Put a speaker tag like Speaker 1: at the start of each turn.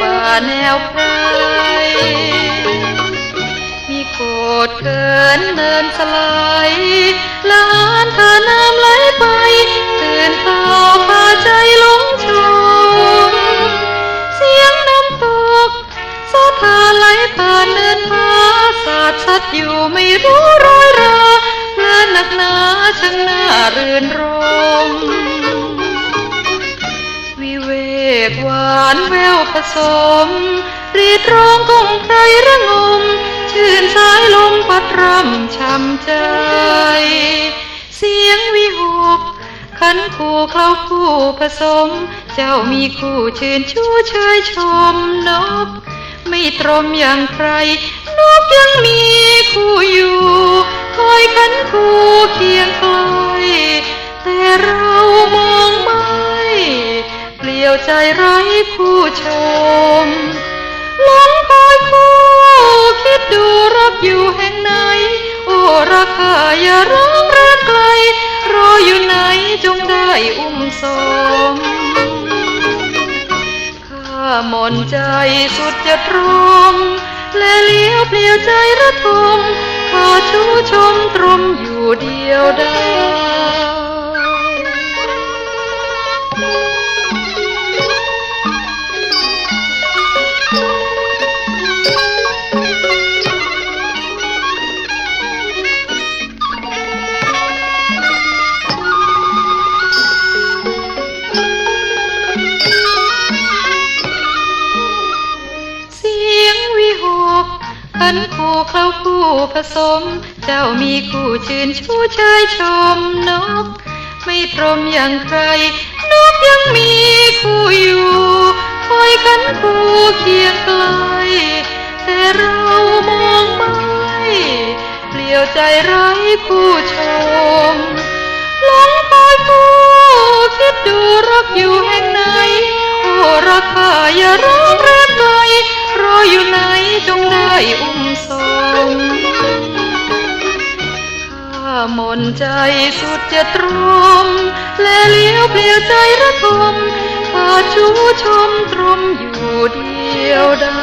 Speaker 1: ป่าแนวไพรมีโกดเกินเนินสลายลานเธอน้ำไหลไปเตือนเต้าพาใจหลงชมเสียงน้ำตกสะพาไหลผ่านเนินผาสาดสัดอยู่ไม่รู้รอยราเพื่อนหนักหนาช่างน่ารื่นรม หวานแววผสม รีดร้องกงไพรระงม ชื่นสายลมพัดรำช่ำใจ เสียงวิหกขันคู่เข้าคู่ผสม เจ้ามีคู่ชื่นชูเชยชมนก ไม่ตรมอย่างใคร นกยังมีคู่อยู่ คอยขันคู่เคียงไกลแใจไร้คู่ชมหลงคอยคู่คิดดูรักอยู่แห่งไหน โอ้รักข้าอย่าร้องรักไกล รออยู่ไหนจงได้อุ้มสมข้าหมนใจสุดจะตรมและเลี้ยวเปลี่ยวใจระทมข้าชูชมตรมอยู่เดียวได้ นคู่เข้าคู่ผสม เจ้ามีคู่ชื่นชูเชยชมนก ไม่ตรมอย่างใคร นกยังมีคู่อยู่คอยขันคู่เคียงไกล แต่เรามองไม่เปลี่ยวใจไร้คู่ชมหลงคอยคู่คิดดูรักอยู่แห่งไหนโอ้รักข้าอย่าร้องแรบไกลรออยู่ไหนจงได้ มนใจสุดจะตรม และเลี้ยวเปลี่ยวใจระทมข้าชูชมตรมอยู่เดียวดา